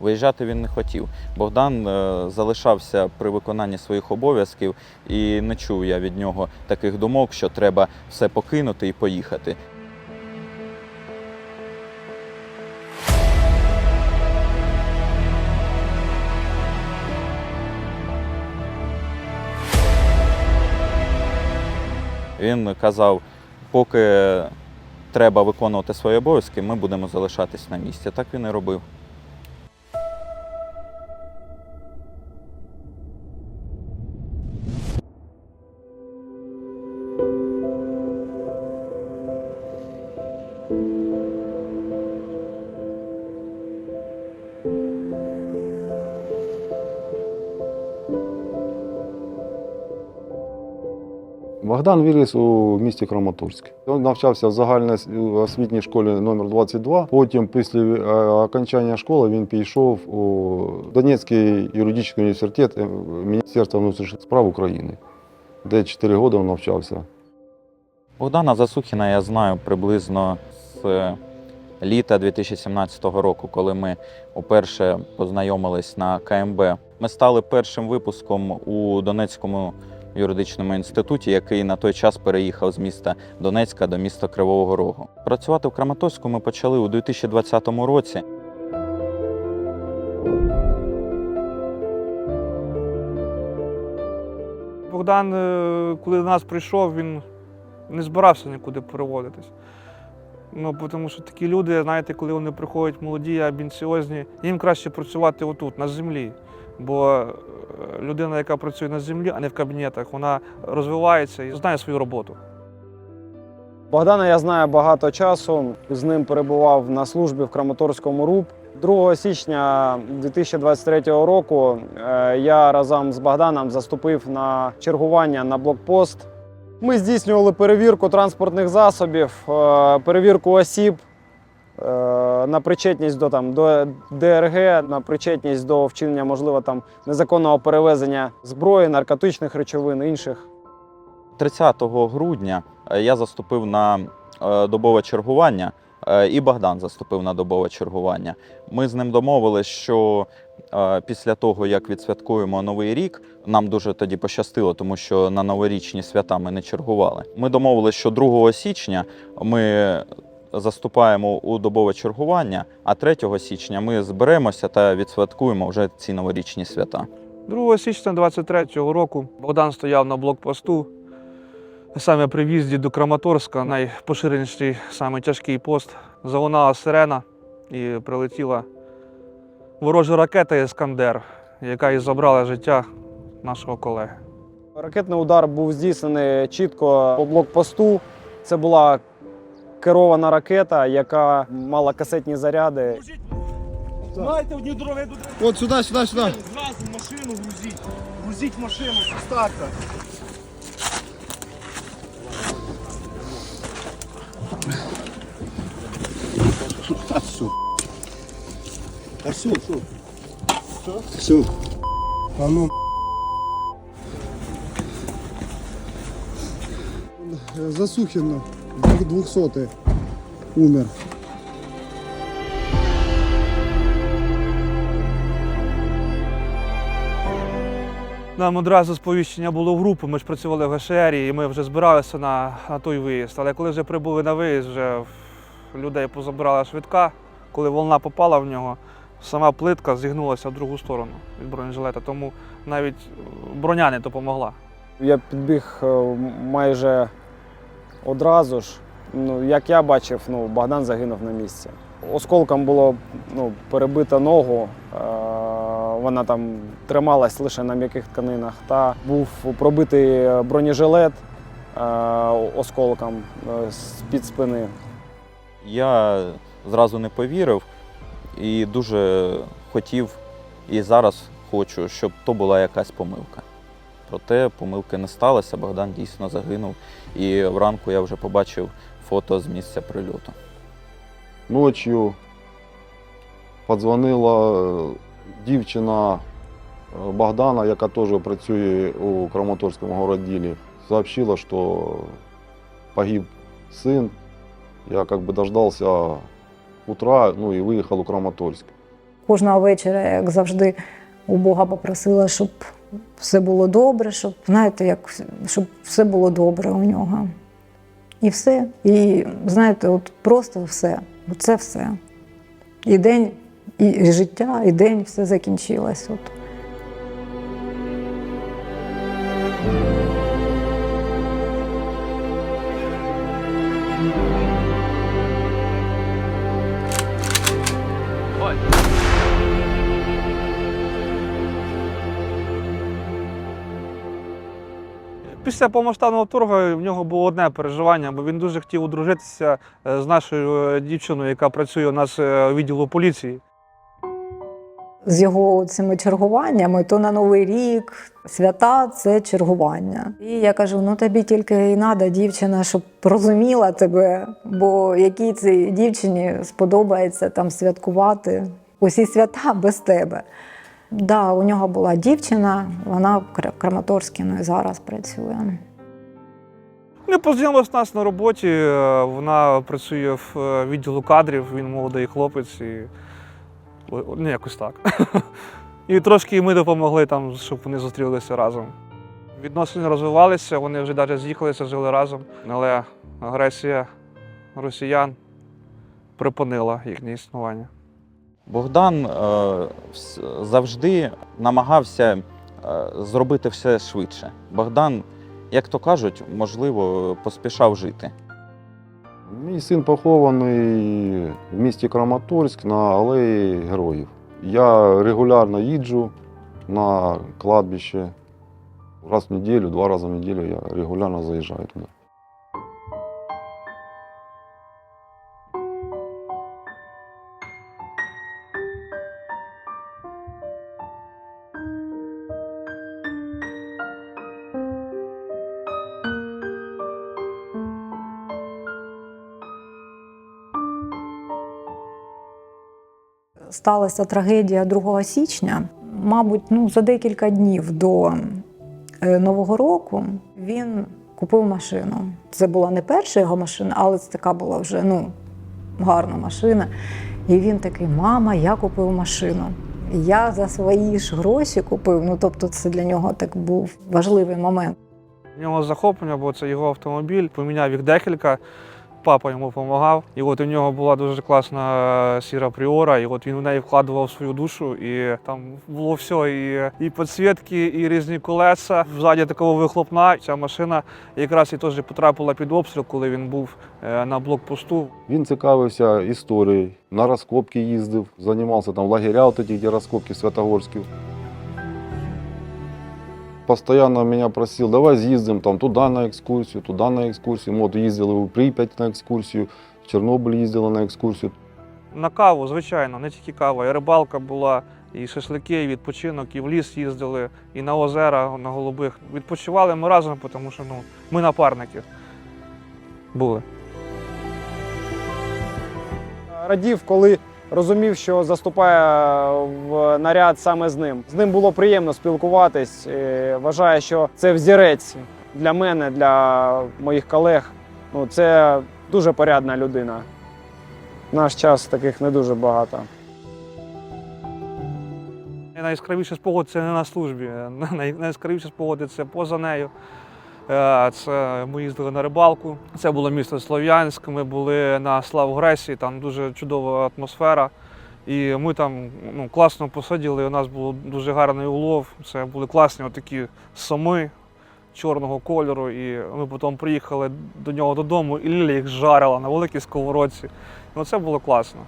Виїжджати він не хотів. Богдан е, залишався при виконанні своїх обов'язків, і не чув я від нього таких думок, що треба все покинути і поїхати. Він казав, поки треба виконувати свої обов'язки, ми будемо залишатись на місці. Так він і робив. Богдан виріс у місті Краматорськ. Він навчався в загальній освітній школі номер 22 Потім, після е, окончання школи, він пішов у Донецький юридичний університет е, Міністерства внутрішніх справ України, де 4 роки він навчався. Богдана Засухіна я знаю приблизно з літа 2017 року, коли ми уперше познайомились на КМБ. Ми стали першим випуском у Донецькому юридичному інституті, який на той час переїхав з міста Донецька до міста Кривого Рогу. Працювати в Краматорську ми почали у 2020 році. Богдан, е, коли до нас прийшов, він не збирався нікуди переводитись. Ну, тому що такі люди, знаєте, коли вони приходять молоді, амбіціозні, їм краще працювати отут, на землі. Бо е, людина, яка працює на землі, а не в кабінетах, вона розвивається і знає свою роботу. Богдана я знаю багато часу. З ним перебував на службі в Краматорському РУП. 2 січня 2023 року е, я разом з Богданом заступив на чергування на блокпост. Ми здійснювали перевірку транспортних засобів, е, перевірку осіб на причетність до, там, до ДРГ, на причетність до вчинення, можливо, там, незаконного перевезення зброї, наркотичних речовин, інших 30 грудня е, я заступив на е, добове чергування, е, і Богдан заступив на добове чергування. Ми з ним домовились, що е, після того, як відсвяткуємо Новий рік, нам дуже тоді пощастило, тому що на новорічні свята ми не чергували. Ми домовились, що 2 січня ми заступаємо у добове чергування, а 3 січня ми зберемося та відсвяткуємо вже ці новорічні свята. 2 січня 23-го року Богдан стояв на блокпосту. Саме при в'їзді до Краматорська, найпоширеніший, саме тяжкий пост, залунала сирена і прилетіла ворожа ракета Іскандер, яка і забрала життя нашого колеги. Ракетний удар був здійснений чітко по блокпосту. Це була керована ракета, яка мала касетні заряди. Знаєте, одні дороги до От сюди, сюди, сюди. Зразу машину грузіть. Грузіть машину з старта. А все, все. Все. А ну. Засухино. Двухсотый. Умер. Нам одразу сповіщення було в групу, ми ж працювали в ГШР, і ми вже збиралися на, на той виїзд. Але коли вже прибули на виїзд, вже людей позабирала швидка. Коли волна попала в нього, сама плитка зігнулася в другу сторону від бронежилета, тому навіть броня не допомогла. Я підбіг е, майже одразу ж. Ну, як я бачив, ну, Богдан загинув на місці. Осколком було ну, перебито ногу, е- вона там трималась лише на м'яких тканинах. Та був пробитий бронежилет е- осколком е, з-під спини. Я зразу не повірив і дуже хотів, і зараз хочу, щоб то була якась помилка. Проте помилки не сталося, Богдан дійсно загинув. І вранку я вже побачив фото з місця прильоту. Ночью подзвонила е, дівчина е, Богдана, яка теж працює у Краматорському городділі. Сообщила, що погиб син. Я как бы дождался утра, ну и выехал у Краматорск. Кожного вечора, як завжди, у Бога попросила, щоб все було добре, щоб, знаєте, як, щоб все було добре у нього. І все. І знаєте, от просто все. Це все. І день, і життя, і день все закінчилось. Після повноштабного вторгу в нього було одне переживання, бо він дуже хотів одружитися е, з нашою е, дівчиною, яка працює у нас е, у відділу поліції. з його цими чергуваннями, то на Новий рік, свята це чергування. І я кажу: ну тобі тільки і треба, дівчина, щоб розуміла тебе, бо якій цій дівчині сподобається там святкувати усі свята без тебе. Да, у нього була дівчина, вона в Краматорській, ну і зараз працює. Вони познайомилися нас на роботі. е, Вона працює в е, відділу кадрів, він молодий хлопець і ну, якось так. І трошки ми допомогли там, щоб вони зустрілися разом. Відносини розвивалися, вони вже навіть з'їхалися, жили разом, але агресія росіян припинила їхнє існування. Богдан е, завжди намагався е, зробити все швидше. Богдан, як то кажуть, можливо, поспішав жити. Мій син похований в місті Краматорськ на алеї героїв. Я регулярно їджу на кладбище. Раз в неділю, два рази в неділю я регулярно заїжджаю туди. Сталася трагедія 2 січня. Мабуть, ну, за декілька днів до е, Нового року він купив машину. Це була не перша його машина, але це така була вже ну, гарна машина. І він такий: мама, я купив машину. Я за свої ж гроші купив. Ну, тобто, це для нього так був важливий момент. В нього захоплення, бо це його автомобіль. Поміняв їх декілька. Папа йому допомагав. І от у нього була дуже класна е, сіра пріора, і от він в неї вкладував свою душу, і там було все, і, і підсвітки, і різні колеса. Ззаді такого вихлопна. Ця машина якраз і теж потрапила під обстріл, коли він був е, на блокпосту. Він цікавився історією, на розкопки їздив, займався там лагеря, от эти, де розкопки Святогорські Постоянно меня просил, давай съездим там туда на экскурсию, туда на экскурсию. Мы вот ездили в Припять на экскурсию, в Чернобыль їздили на екскурсію. На каву, звичайно, не тільки кава. І рибалка була, і шашлики, і відпочинок, і в ліс їздили, і на озера, на голубих. Відпочивали ми разом, тому що ну, ми напарники були. Радів, коли розумів, що заступає в наряд саме з ним. З ним було приємно спілкуватись. Вважаю, що це взірець для мене, для моїх колег. Ну, це дуже порядна людина. В наш час таких не дуже багато. Найяскравіші спогади це не на службі. Най- Найяскравіші спогади це поза нею. Е, Це ми їздили на рибалку. Це було місто Слов'янськ. Ми були на Славгресі, там дуже чудова атмосфера. І ми там ну, класно посиділи. У нас був дуже гарний улов. Це були класні такі соми чорного кольору. І ми потім приїхали до нього додому, і Ліля їх жарила на великій сковородці. Ну, це було класно.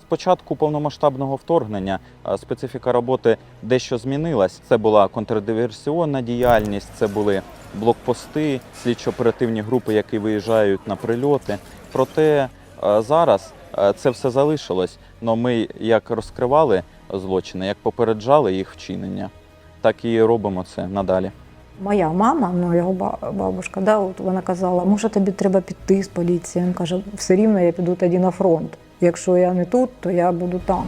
З початку повномасштабного вторгнення специфіка роботи дещо змінилась. Це була контрдиверсіонна діяльність, це були блокпости, слідчо-оперативні групи, які виїжджають на прильоти. Проте е, зараз е, це все залишилось. Но ми як розкривали злочини, як попереджали їх вчинення, так і робимо це надалі. Моя мама, ну його ба- бабушка, да, от вона казала, може тобі треба піти з поліції. Він каже, все рівно я піду тоді на фронт. Якщо я не тут, то я буду там.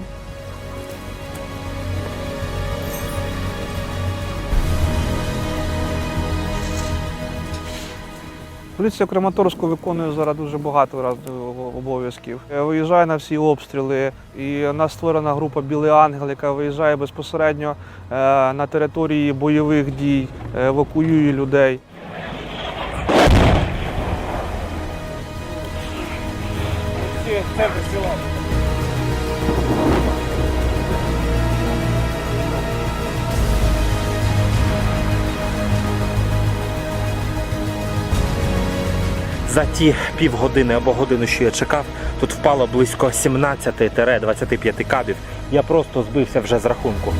Поліція Краматорську виконує зараз дуже багато обов'язків. Е, Виїжджає на всі обстріли, і у нас створена група Білий Ангел, яка виїжджає безпосередньо е, на території бойових дій, е, евакуює людей. За ті півгодини або годину, що я чекав, тут впало близько 17-25 кабів. Я просто збився вже з рахунку.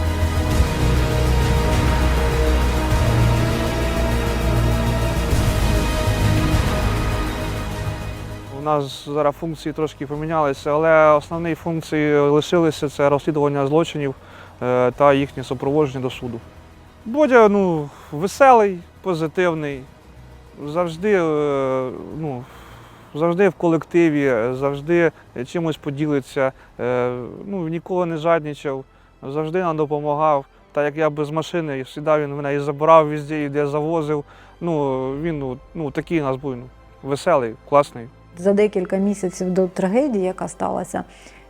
У нас зараз функції трошки помінялися, але основні функції лишилися це розслідування злочинів е, та їхнє супроводження до суду. Бодя ну, веселий, позитивний, завжди, е, ну, завжди в колективі, завжди чимось поділиться, е, ну, ніколи не жадничав, завжди нам допомагав. Так як я без машини, завжди він мене і забирав везде, і де завозив. Ну, він ну, ну, такий у нас був ну, веселий, класний. За декілька місяців до трагедії, яка сталася,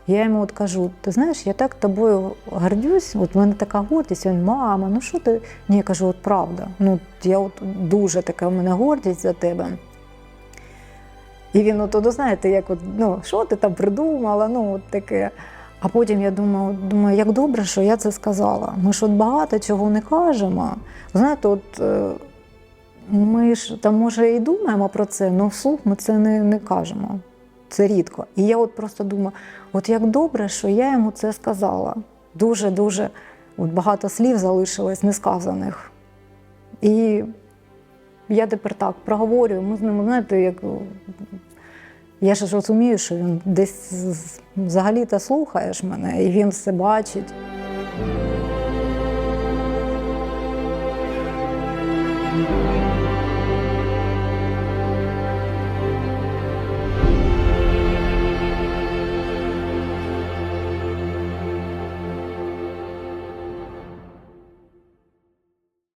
я йому от кажу: ти знаєш, я так тобою гордюсь, от в мене така гордість, він, мама, ну що ти? Ні, я кажу, от правда. Ну, я от дуже така в мене гордість за тебе. І він от, от знаєте, як от, ну, що ти там придумала, ну от таке. А потім я думаю, думаю, як добре, що я це сказала. Ми ж от багато чого не кажемо. Знаєте, от е, ми ж там, може, і думаємо про це, але вслух ми це не, не кажемо. Це рідко. І я от просто думаю, от як добре, що я йому це сказала. Дуже-дуже от багато слів залишилось несказаних. І я тепер так проговорюю, ми з ним, знаєте, як. Я ж розумію, що він десь взагалі-то слухаєш мене, і він все бачить. Тhank